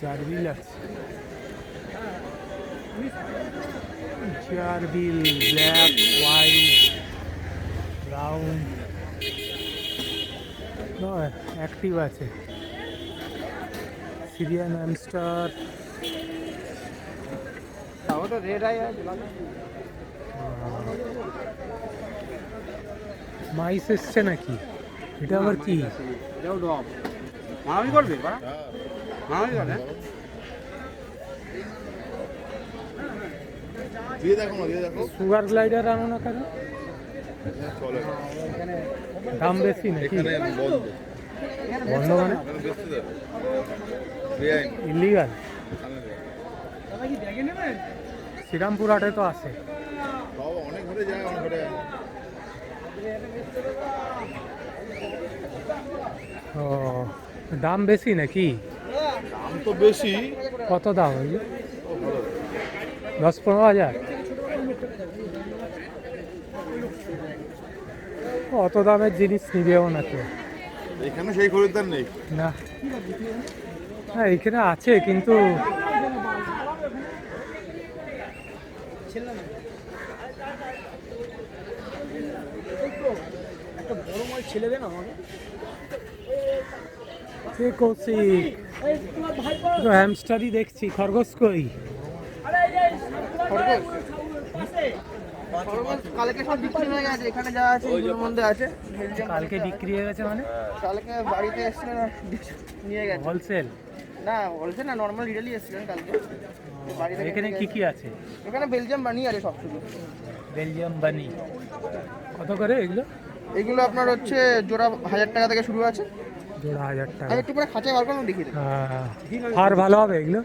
জারবিল আছে gerbil black white brown active আছে Syrian hamster ওটা রেড আই আছে মাইস এসছে নাকি এটা আবার কি এটাও ডব মারামারি করবে সুগার গ্লাইডার আনো না কেন? দাম বেশি নাকি? এখানে বন্ধ। মানে? ইলিগাল শ্রীরামপুর হাটে তো আছে। অনেক ঘরে যায় অনেক ঘরে ও দাম বেশি নাকি? তো বেশি। কত দাম ওই দশ পনেরো হাজার? অত দামের জিনিস নিবেও না কেউ। এখানে সেই খরিদ্দার নেই। না। হ্যাঁ এখানে আছে কিন্তু সে কৌশিক তো হ্যামস্টারই দেখছি খরগোশ কই? কালকে সব বিক্রি হয়ে গেছে এখানে যা আছে এগুলোর মধ্যে আছে। কালকে বিক্রি হয়ে গেছে মানে? কালকে বাড়িতে এসেছিলেন নিয়ে গেছে। হোলসেল? না বলছে না নর্মাল রিটেলই এসেছিলেন কালকে। বাড়ি থেকে এখানে কি কি আছে? এখানে বেলজিয়াম বানিয়ে আছে সব শুধু বেলজিয়াম বানি। কত করে এগুলো? এগুলো আপনার হচ্ছে জোড়া হাজার টাকা থেকে শুরু আছে। জোড়া হাজার টাকা। একটু পরে খাঁচায় বার দেখিয়ে দেবো হ্যাঁ, ফার ভালো হবে এগুলো?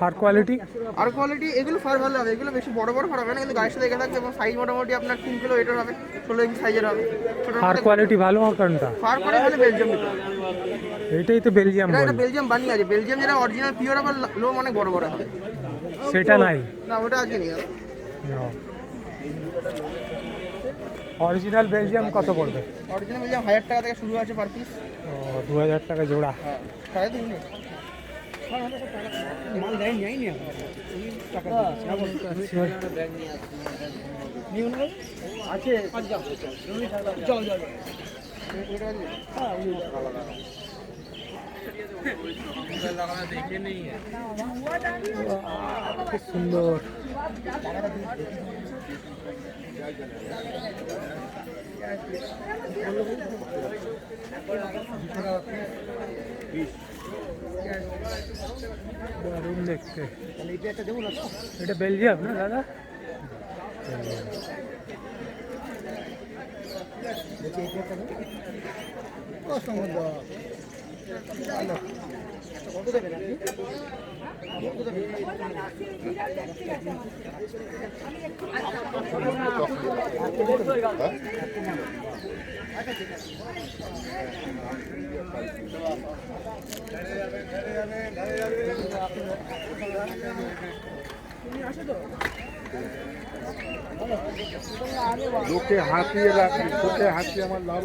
ফার কোয়ালিটি আর কোয়ালিটি এগুলো ফার ভালো হবে। এগুলো বেশি বড় বড় ফার হবে না কিন্তু গায়ের সাথে দেখে থাকবে এবং সাইজ মোটামুটি আপনার তিন কিলো এটার হবে ষোলো ইঞ্চি সাইজের হবে। ফার কোয়ালিটি ভালো হবে কোনটা ফার করে হলে বেলজিয়াম এটাই তো বেলজিয়াম এটা বেলজিয়াম বানিয়ে আছে। বেলজিয়াম যেটা অরিজিনাল পিওর আবার লো অনেক বড় বড় হবে। সেটা নাই। না ওটা আজকে নিয়ে অরিজিনাল বেলজিয়াম কত পড়বে? অরিজিনাল বেলজিয়াম হাজার টাকা থেকে শুরু আছে পার পিস ও দু হাজার টাকা জোড়া। হ্যাঁ সাড়ে তিন যাইনি আছে। চল চল খুব সুন্দর। দারুণ দেখতে এটা বেলজিয়াম না দাদা? কত আপনি লোকে হাতিয়ে রাখি তোকে হাতিয়ে আমার লাভ।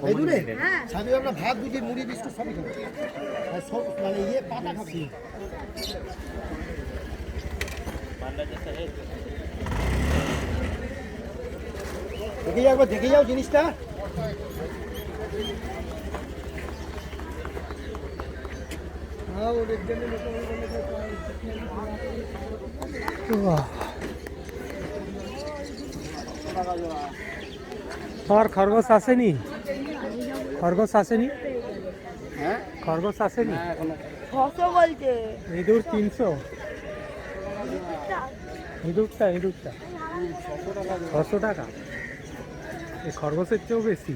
কমন সাথে আমরা ভাত দুটি মুড়ি বিস্কুট সবই খাব আর সব মানে ইয়ে পাতা খাচ্ছি দেখে যাও একবার দেখে যাও জিনিসটা তোমার খরগোশ আসেনি? খরগোশ আসেনি? খরগোশ আসেনি? বলছে। ইঁদুর তিনশো। ইঁদুরটা ইঁদুরটা। ছশো টাকা। এই খরগোশের চেয়েও বেশি।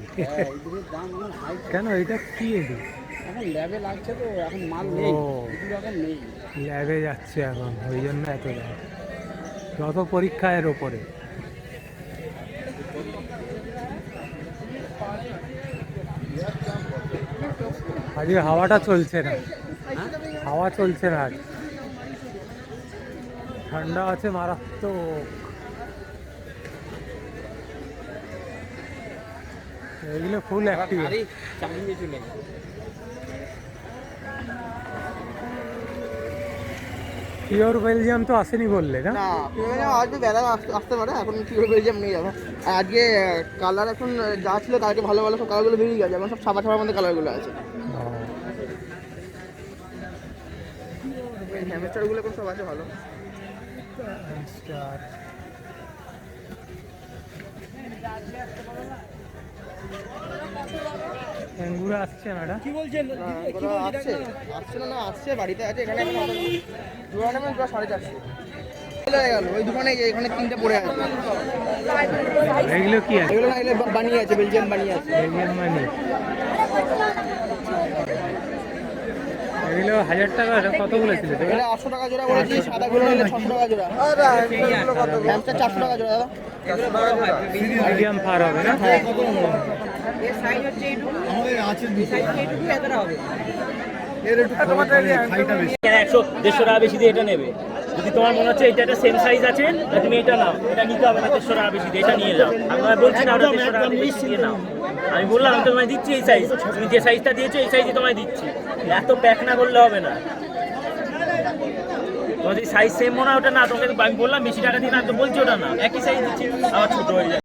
কেন? এটা কি ইঁদুর? এখন ল্যাবে লাগছে তো এখন মাল নেই। এখন নেই। ল্যাবে যাচ্ছে এখন ওই জন্য এত দাম। যত পরীক্ষা এর ওপরে। আজকে হাওয়াটা চলছে না। হাওয়া চলছে না আজ। ঠান্ডা আছে মারাত্মক। এগুলো ফুল অ্যাক্টিভ পিওর বেলজিয়াম তো আসেনি বললে না? আজকে বেলা আসতে পারে এখন পিওর বেলজিয়াম নিয়ে যাব আর আজকে কালার এখন যা ছিল কালকে ভালো ভালো সব কালারগুলো বেরিয়ে গেছে এখন সব ছাপা ছাপার মধ্যে কালারগুলো আছে। হ্যামস্টারগুলো এখন সব আছে ভালো। আসছে ম্যাডাম। কি বলছেন? কি আসছে। আসছে না আসছে বাড়িতে আছে এখানে দোকানে প্রায় সাড়ে চারশো। গেল ওই দোকানে এখানে তিনটে পড়ে আছে। এগুলো কি আছে? এগুলো না এগুলো বানিয়ে আছে বেলজিয়াম বানিয়ে আছে। বেলজিয়াম মানি? এগুলো হাজার টাকা কত বলেছিল এটা আটশো টাকা জোড়া বলেছি সাদাগুলো নিলে ছশো টাকা জোড়া। হ্যামস্টার চারশো টাকা জোড়া দাদা। মিডিয়াম ফার হবে না? আমাদের আছে কেন একশো দেড়শো টাকা বেশি দিয়ে এটা নেবে। যদি তোমার মনে হচ্ছে এটা একটা সেম সাইজ আছে তুমি এটা নাও। এটা নিতে হবে না দেড়শো টাকা বেশি এটা নিয়ে যাও। আমি বলছি না ওটা দেড়শো টাকা বেশি নিয়ে নাও। আমি বললাম, আমি তোমায় দিচ্ছি এই সাইজ তুমি যে সাইজটা দিয়েছ, এই সাইজই তোমায় দিচ্ছি। এত প্যাক না করলে হবে না। তোমার যদি সাইজ সেম মনে হয়, ওটা না, তোমাকে আমি বললাম, বেশি টাকা দিয়ে না, তো বলছি ওটা না। একই সাইজ দিচ্ছি। আমার ছোটো হয়ে যায়